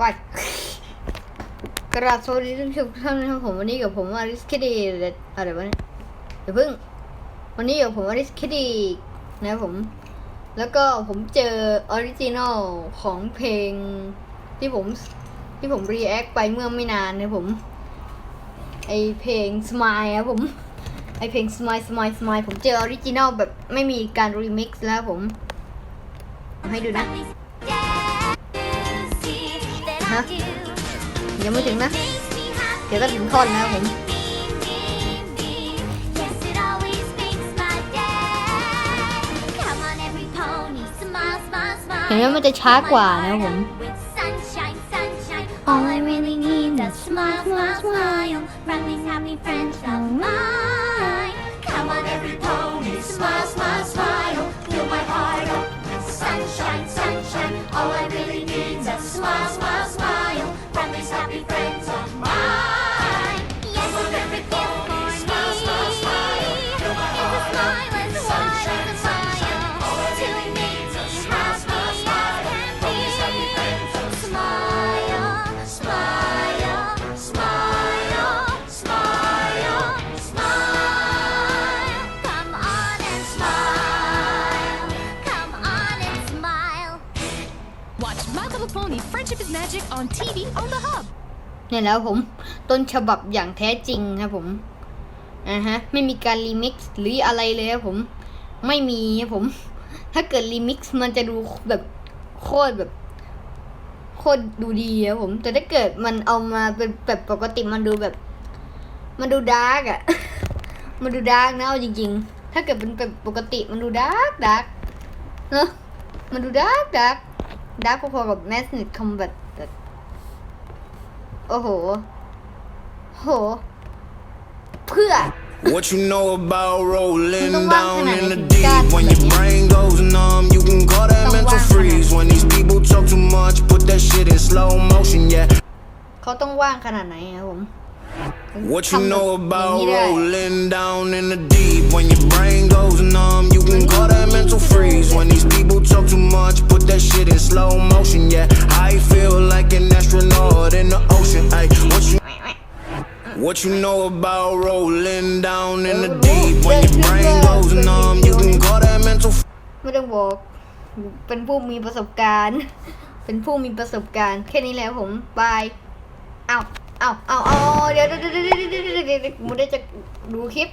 ไปกระดาษสวัสดีทุกท่านนะครับผมวันนี้กับผมอริสคิดีอะไรวะเนี่ยเดี๋ยวเพิ่ง วันนี้กับผมอริสคิดีนะผม แล้วก็ผมเจอออริจินอลของเพลงที่ผมที่ผมรีแอคไปเมื่อไม่นานนะผม ไอเพลง Smile ครับผม ไอเพลง Smile Smile Smile ผมเจอออริจินอลแบบไม่มีการรีมิกซ์แล้วผม ให้ดูนะ ฮะยังไม่ถึงนะ เดี๋ยวก็ถึงท่อนแล้วผมเห็นไหมมันจะช้ากว่านะผม All I really need is a smile, smile, smile. Friendly, happy friends of mine. Come on, every pony, smile, smile, smile. Little Pony Friendship is Magic on TV on the Hub. เนี่ยแล้วผมต้นฉบับอย่างแท้จริงครับผมอ่าฮะไม่มีการรีมิกซ์หรืออะไรเลยครับผมไม่มีครับผม ถ้าเกิดรีมิกซ์มันจะดูแบบโคตรแบบโคตรดูดีครับผม แต่ถ้าเกิดมันเอามาเป็นแบบปกติมันดูแบบ มันดูดาร์กอะมันดูดาร์กนะเอาจริง ๆ ถ้าเกิดเป็นแบบปกติมันดูดาร์กดาร์กเนอะมันดูดาร์กดาร์ก ดาร์กพอๆกับแมสนิทคอมแบท โอ้โห โห เพื่อ What you know about rolling Don't down want in the to deep? God, When your yeah. brain goes numb, you can call that Don't mental want to freeze. When these people talk too much, put that shit in slow motion, yeah. เขาต้องว่างขนาดไหนครับผม What you ทำแบบ know อย่าง about นี้ได้ rolling down in the deep? When your brain goes numb, you can call that mental freeze. When these people talk too much, put that shit in slow motion, yeah. I feel like an astronaut in the ocean, ay. What you What you know about rolling down in the deep? When your brain goes numb, you can call that mental ไม่ต้องบอกเป็นผู้มีประสบการณ์ เป็นผู้มีประสบการณ์ แค่นี้แหละครับผมบายเอาเอาเอาเอาเดี๋ยวเดี๋ยวเดี๋ยวเดี๋ยวเดี๋ยวเดี๋ยวเดี๋ยวผมได้จะดูคลิป